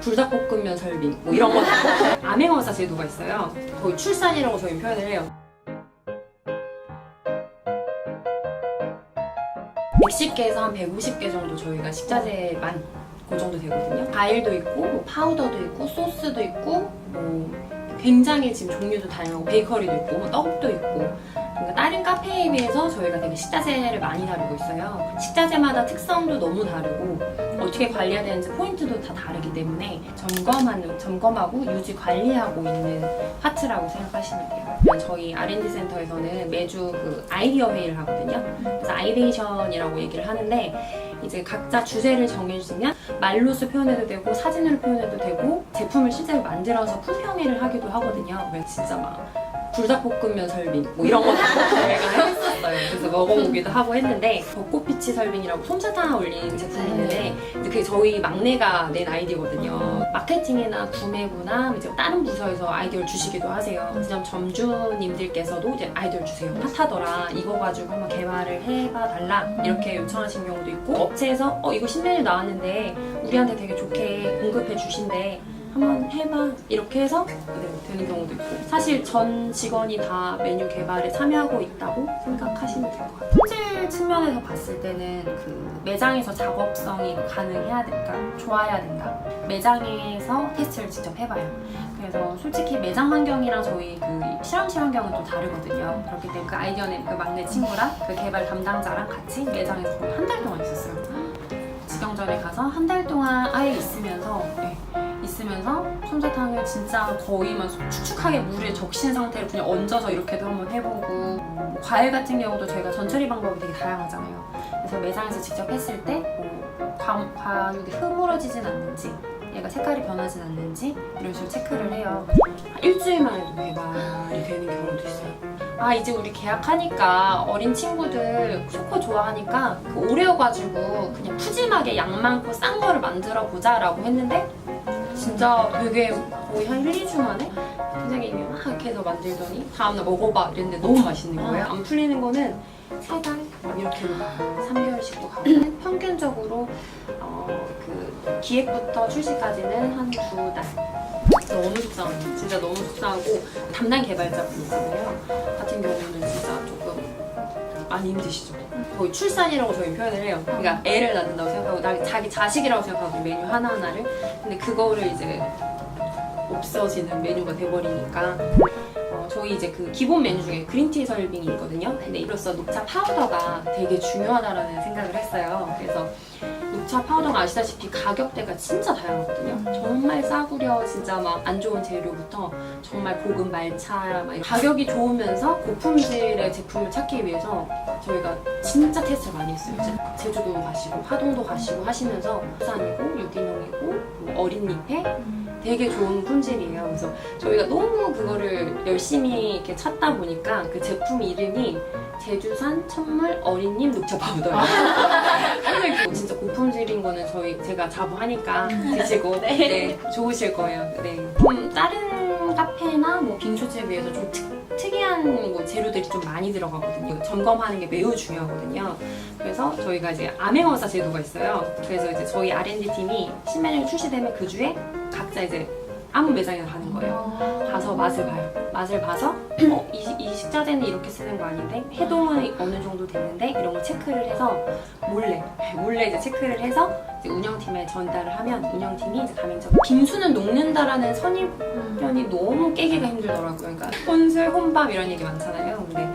불닭볶음면 설빙 뭐 이런 거 암행어사 제도가 있어요. 거의 출산이라고 저희 표현을 해요. 백0개에서한 150개 정도 저희가 식자재만 그 정도 되거든요. 과일도 있고 뭐 파우더도 있고 소스도 있고 뭐 굉장히 지금 종류도 다양하고 베이커리도 있고 뭐 떡도 있고 그러니까 다른 카페에 비해서 저희가 되게 식자재를 많이 다루고 있어요. 식자재마다 특성도 너무 다르고 어떻게 관리해야 되는지 포인트도 다 다르기 때문에 점검하는 점검하고 유지 관리하고 있는 파트라고 생각하시면 돼요. 저희 R&D 센터에서는 매주 그 아이디어 회의를 하거든요. 그래서 아이데이션이라고 얘기를 하는데 이제 각자 주제를 정해주시면 말로써 표현해도 되고 사진으로 표현해도 되고 제품을 실제로 만들어서 품평회를 하기도 하거든요. 진짜 막 불닭볶음면 설빙 뭐 이런 거 저희가 했었어요. 그래서 먹어보기도 하고 했는데 벚꽃피치 설빙이라고 솜사탕 올린 제품이 있는데 이제 그게 저희 막내가 낸 아이디어거든요. 마케팅이나 구매부나 이제 다른 부서에서 아이디어를 주시기도 하세요. 지점 점주님들께서도 이제 아이디어를 주세요. 핫하더라. 이거 가지고 한번 개발을 해봐 달라. 이렇게 요청하신 경우도 있고 업체에서 어 이거 신메뉴 나왔는데 우리한테 되게 좋게 공급해 주신대. 한번 해봐. 이렇게 해서 네, 되는 경우도 있고. 사실 전 직원이 다 메뉴 개발에 참여하고 있다고 생각하시면 될 것 같아요. 품질 측면에서 봤을 때는 그 매장에서 작업성이 가능해야 될까 좋아야 된다 매장에서 테스트를 직접 해봐요. 그래서 솔직히 매장 환경이랑 저희 그 실험실 환경은 또 다르거든요. 그렇기 때문에 그 아이디어낸 그 막내 친구랑 그 개발 담당자랑 같이 매장에서 거의 한 달 동안 있었어요. 직영전에 가서 한 달 동안 아예 있으면서 네, 있으면서 솜사탕을 진짜 거의 막 축축하게 물에 적신 상태로 그냥 얹어서 이렇게도 한번 해보고 뭐 과일 같은 경우도 저희가 전처리 방법이 되게 다양하잖아요. 그래서 매장에서 직접 했을 때 뭐 과육이 흐물어지진 않는지 얘가 색깔이 변하진 않는지 이런 식으로 체크를 해요. 일주일만 해도 개발이 되는 경우도 있어요. 아 이제 우리 계약하니까 어린 친구들 초코 좋아하니까 그 오레오 가지고 그냥 푸짐하게 양 많고 싼 거를 만들어 보자라고 했는데 진짜 되게 거의 한 1, 2주 만에 선생님이 막 이렇게 해서 만들더니 다음날 먹어봐 이랬는데 너무 맛있는 거예요. 안 풀리는 거는 세 달? 막 이렇게로 가요. 3개월씩도 가고 평균적으로 어, 그 기획부터 출시까지는 한 두 달. 너무 속상해요. 진짜 너무 속상하고 담당 개발자분 있잖아요. 같은 경우는 진짜 조금 많이 힘드시죠. 거의 출산이라고 저희 표현을 해요. 그러니까 애를 낳는다고 생각하고 나- 자기 자식이라고 생각하고 메뉴 하나하나를 근데 그거를 이제 없어지는 메뉴가 돼버리니까 어, 저희 이제 그 기본 메뉴 중에 그린티 설빙이 있거든요. 근데 이로써 녹차 파우더가 되게 중요하다라는 생각을 했어요. 그래서 녹차 파우더가 아시다시피 가격대가 진짜 다양하거든요. 정말 싸구려 진짜 막 안 좋은 재료부터 정말 고급 말차 막 이런 가격이 좋으면서 고품질의 제품을 찾기 위해서 저희가 진짜 테스트를 많이 했어요. 이제 제주도 가시고 하동도 가시고 하시면서 부산이고 유기농이고 뭐 어린 잎에 되게 좋은 품질이에요. 그래서 저희가 너무 그거를 열심히 이렇게 찾다 보니까 그 제품 이름이 제주산 천물 어린잎 녹차 파우더예요. 그래서 진짜 고품질인 거는 저희 제가 자부하니까 드시고 네. 좋으실 거예요. 네. 좀 다른 카페나 뭐 빙수집에 비해서 좀 특, 특이한 뭐 재료들이 좀 많이 들어가거든요. 점검하는 게 매우 중요하거든요. 그래서 저희가 이제 암행어사 제도가 있어요. 그래서 이제 저희 R&D 팀이 신메뉴가 출시되면 그 주에 각자 이제 아무 매장에 가는 거예요. 가서 맛을 봐요. 맛을 봐서 어, 이, 이 식자재는 이렇게 쓰는 거 아닌데 해동은 어느 정도 됐는데 이런 걸 체크를 해서 몰래 몰래 이제 체크를 해서 이제 운영팀에 전달을 하면 운영팀이 이제 가맹점 빙수는 녹는다라는 선입견이 너무 깨기가 힘들더라고요. 그러니까 혼술, 혼밥 이런 얘기 많잖아요. 근데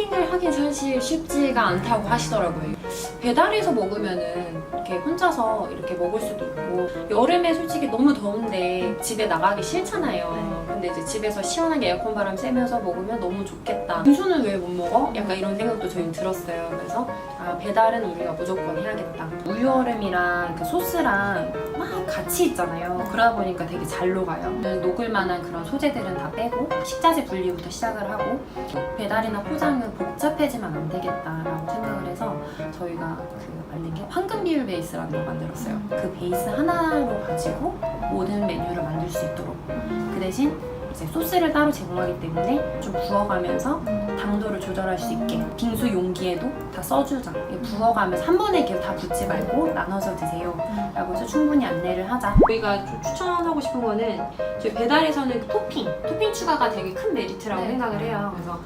홈빙을 하긴 사실 쉽지가 않다고 하시더라고요. 배달해서 먹으면은 이렇게 혼자서 이렇게 먹을 수도 있고 여름에 솔직히 너무 더운데 집에 나가기 싫잖아요. 근데 이제 집에서 시원하게 에어컨 바람 쐬면서 먹으면 너무 좋겠다. 빙수는 왜 못 먹어? 약간 이런 생각도 저희는 들었어요. 그래서 아 배달은 우리가 무조건 해야겠다. 우유 얼음이랑 그 소스랑 막 같이 있잖아요. 그러다 보니까 되게 잘 녹아요. 녹을 만한 그런 소재들은 다 빼고 식자재 분리부터 시작을 하고 배달이나 포장은 복잡해지면 안 되겠다라고 생각을 해서 저희가 그 만든 게 황금 비율 베이스라는 걸 만들었어요. 그 베이스 하나로 가지고 모든 메뉴를 만들 수 있도록 그 대신 이제 소스를 따로 제공하기 때문에 좀 부어가면서 당도를 조절할 수 있게 빙수 용기에도 다 써주자 부어가면서 한 번에 이렇게 다 붓지 말고 나눠서 드세요 라고 해서 충분히 안내를 하자. 저희가 좀 추천하고 싶은 거는 저희 배달에서는 그 토핑, 토핑 추가가 되게 큰 메리트라고 네. 생각을 해요. 그래서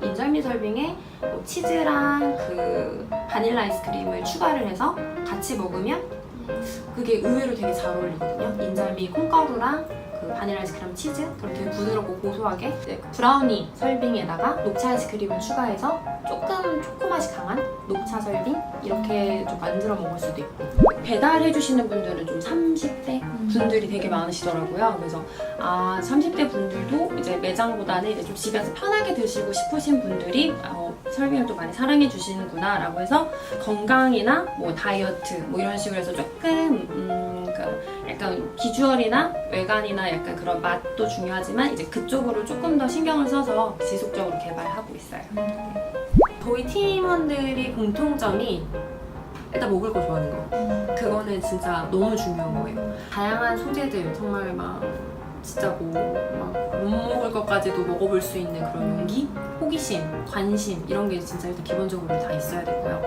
인절미 설빙에 뭐 치즈랑 그 바닐라 아이스크림을 추가를 해서 같이 먹으면 그게 의외로 되게 잘 어울리거든요. 인절미 콩가루랑 그 바닐라 아이스크림 치즈 그럼 되게 부드럽고 고소하게 이제 그 브라우니 설빙에다가 녹차 아이스크림을 추가해서 조금 초코 맛이 강한 녹차 설빙 이렇게 좀 만들어 먹을 수도 있고 배달해 주시는 분들은 좀 30대 분들이 되게 많으시더라고요. 그래서 아 30대 분들도 이제 매장보다는 이제 좀 집에서 편하게 드시고 싶으신 분들이 어, 설빙을 또 많이 사랑해 주시는구나라고 해서 건강이나 뭐 다이어트 뭐 이런 식으로 해서 조금 음, 그 약간 비주얼이나 외관이나 약간 그런 맛도 중요하지만 이제 그쪽으로 조금 더 신경을 써서 지속적으로 개발하고 있어요. 저희 팀원들이 공통점이 일단 먹을 거 좋아하는 거. 그거는 진짜 너무 중요한 거예요. 다양한 소재들 정말 막 진짜 뭐막못 먹을 것까지도 먹어볼 수 있는 그런 용기 호기심 관심 이런 게 진짜 일단 기본적으로 다 있어야 되고요.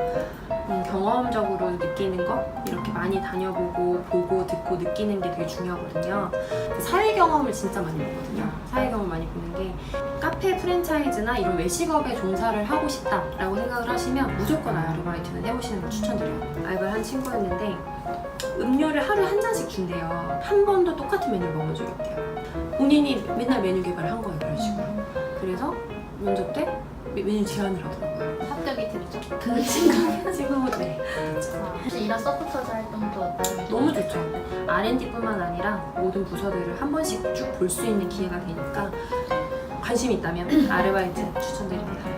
음, 경험적으로 느끼는 거 이렇게 많이 다녀보고 보고 듣고 느끼는 게 되게 중요하거든요. 사회 경험을 진짜 많이 보거든요. 사회 경험 많이 보는 게 카페 프랜차이즈나 이런 외식업에 종사를 하고 싶다라고 생각을 하시면 무조건 아르바이트는 해보시는 걸 추천드려요. 알바를 한 친구였는데 음료를 하루에 한 잔씩 준대요. 한 번도 똑같은 메뉴를 먹어준 적 없대요. 본인이 맨날 메뉴 개발을 한 거예요, 그런 식으로. 그래서 면접 때 메- 메뉴 제안을 하더라고요. 합격이 됐죠. 그 친구, 친구 네. 혹시 이런 서포터즈 활동도 나름 너무 좋죠. R&D뿐만 아니라 모든 부서들을 한 번씩 쭉 볼 수 있는 기회가 되니까 관심 있다면 아르바이트 추천드립니다.